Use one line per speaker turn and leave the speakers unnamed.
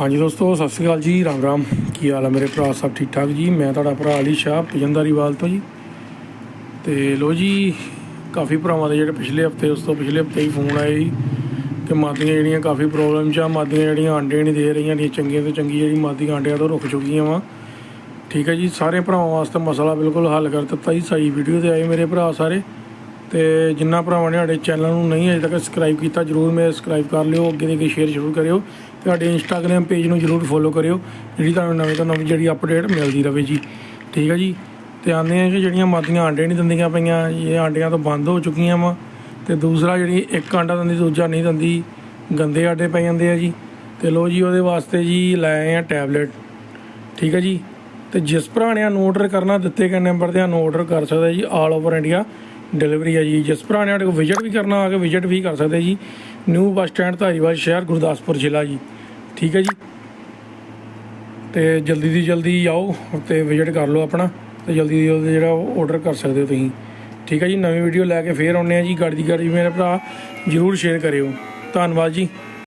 ਹਾਂਜੀ ਦੋਸਤੋ, ਸਤਿ ਸ਼੍ਰੀ ਅਕਾਲ ਜੀ, ਰਾਮ ਰਾਮ। ਕੀ ਹਾਲ ਹੈ ਮੇਰੇ ਭਰਾ? ਸਭ ਠੀਕ ਠਾਕ ਜੀ? ਮੈਂ ਤੁਹਾਡਾ ਭਰਾ ਅਲੀ ਸ਼ਾਹ ਪਜੰਦਾਰੀਵਾਲ ਤੋਂ ਜੀ। ਤੇ ਲੋ ਜੀ, ਕਾਫੀ ਭਰਾਵਾਂ ਦੇ ਜਿਹੜੇ ਪਿਛਲੇ ਹਫ਼ਤੇ, ਉਸ ਤੋਂ ਪਿਛਲੇ ਹਫ਼ਤੇ ਹੀ ਫੋਨ ਆਏ ਜੀ। ਕਿ ਮਾਦੀਆਂ ਜਿਹੜੀਆਂ ਕਾਫੀ ਪ੍ਰੋਬਲਮ ਚ ਆ, ਮਾਦੀਆਂ ਜਿਹੜੀਆਂ ਆਂਡੇ ਨਹੀਂ ਦੇ ਰਹੀਆਂ ਨੇ, ਚੰਗੀਆਂ ਤੋਂ ਚੰਗੀ ਜਿਹੜੀ ਮਾਦੀਆਂ ਆਂਡਿਆਂ ਤੋਂ ਰੁਕ ਚੁੱਕੀਆਂ ਵਾ। ਠੀਕ ਹੈ ਜੀ, ਸਾਰੇ ਭਰਾਵਾਂ ਵਾਸਤੇ ਮਸਲਾ ਬਿਲਕੁਲ ਹੱਲ ਕਰ ਦਿੱਤਾ ਜੀ ਸਹੀ ਵੀਡੀਓ ਤੇ ਆਏ ਮੇਰੇ ਭਰਾ ਸਾਰੇ। ਤੇ ਜਿੰਨਾ ਭਰਾਵਾਂ ਨੇ ਸਾਡੇ ਚੈਨਲ ਨੂੰ ਨਹੀਂ ਅਜੇ ਤੱਕ ਸਬਸਕ੍ਰਾਈਬ ਕੀਤਾ, ਜਰੂਰ ਮੇਰੇ ਸਬਸਕ੍ਰਾਈਬ ਕਰ ਲਿਓ, ਅੱਗੇ ਦੇ ਅੱਗੇ ਸ਼ੇਅਰ ਜ਼ਰੂਰ ਕਰਿਓ ਤੇ ਸਾਡੇ ਇੰਸਟਾਗ੍ਰam ਪੇਜ ਨੂੰ ਜਰੂਰ ਫੋਲੋ ਕਰਿਓ, ਜਿਹੜੀ ਤੁਹਾਨੂੰ ਨਵੀਂ ਤੋਂ ਨਵੀਂ ਜਿਹੜੀ ਅਪਡੇਟ ਮਿਲਦੀ ਰਹੇ ਜੀ। ਠੀਕ ਹੈ ਜੀ? ਤੇ ਆਉਂਦੇ ਆ ਕਿ ਜਿਹੜੀਆਂ ਮਾਦੀਆਂ ਆਂਡੇ ਨਹੀਂ ਦਿੰਦੀਆਂ ਪਈਆਂ, ਇਹ ਆਂਡਿਆਂ ਤੋਂ ਬੰਦ ਹੋ ਚੁੱਕੀਆਂ ਵਾ ਤੇ ਦੂਸਰਾ ਜਿਹੜੀ ਇੱਕ ਆਂਡਾ ਦਿੰਦੀ, ਦੂਜਾ ਨਹੀਂ ਦਿੰਦੀ, ਗੰਦੇ ਆਂਡੇ ਪੈ ਜਾਂਦੇ ਆ ਜੀ। ਤੇ ਲੋ ਜੀ, ਉਹਦੇ ਵਾਸਤੇ ਜੀ ਲੈ ਆਏ ਆ ਟੈਬਲੇਟ ਠੀਕ ਹੈ ਜੀ? ਤੇ ਜਿਸ ਭਰਾ ਨੇ ਨੂੰ ਆਰਡਰ ਕਰਨਾ, ਦਿੱਤੇ ਗਏ ਨੰਬਰ ਤੇ ਨੂੰ ਆਰਡਰ ਕਰ ਸਕਦਾ ਜੀ ਆਲ ਓਵਰ ਇੰਡੀਆ ਡਿਲੀਵਰੀ ਹੈ ਜੀ। ਜਿਸ ਭਰਾ ਨੇ ਸਾਡੇ ਕੋਲ ਵਿਜ਼ਿਟ ਵੀ ਕਰਨਾ, ਆ ਕੇ ਵਿਜ਼ਿਟ ਵੀ ਕਰ ਸਕਦੇ ਜੀ। ਨਿਊ ਬੱਸ ਸਟੈਂਡ ਧਾਰੀਵਾਲ ਸ਼ਹਿਰ ਗੁਰਦਾਸਪੁਰ ਜ਼ਿਲ੍ਹਾ ਜੀ। ਠੀਕ ਹੈ ਜੀ? ਤੇ ਜਲਦੀ ਦੀ ਜਲਦੀ ਆਓ ਤੇ ਵਿਜ਼ਿਟ ਕਰ ਲਓ ਆਪਣਾ ਤੇ ਜਲਦੀ ਦੀ ਜਲਦੀ ਜਿਹੜਾ ਆਰਡਰ ਕਰ ਸਕਦੇ ਹੋ ਤੁਸੀਂ। ਠੀਕ ਹੈ ਜੀ? ਨਵੀਂ ਵੀਡੀਓ ਲੈ ਕੇ ਫੇਰ ਆਉਂਦੇ ਆ ਜੀ। ਗਾੜੀ ਦੀ ਗਾੜੀ ਮੇਰੇ ਭਰਾ ਜਰੂਰ ਸ਼ੇਅਰ ਕਰਿਓ। ਧੰਨਵਾਦ ਜੀ।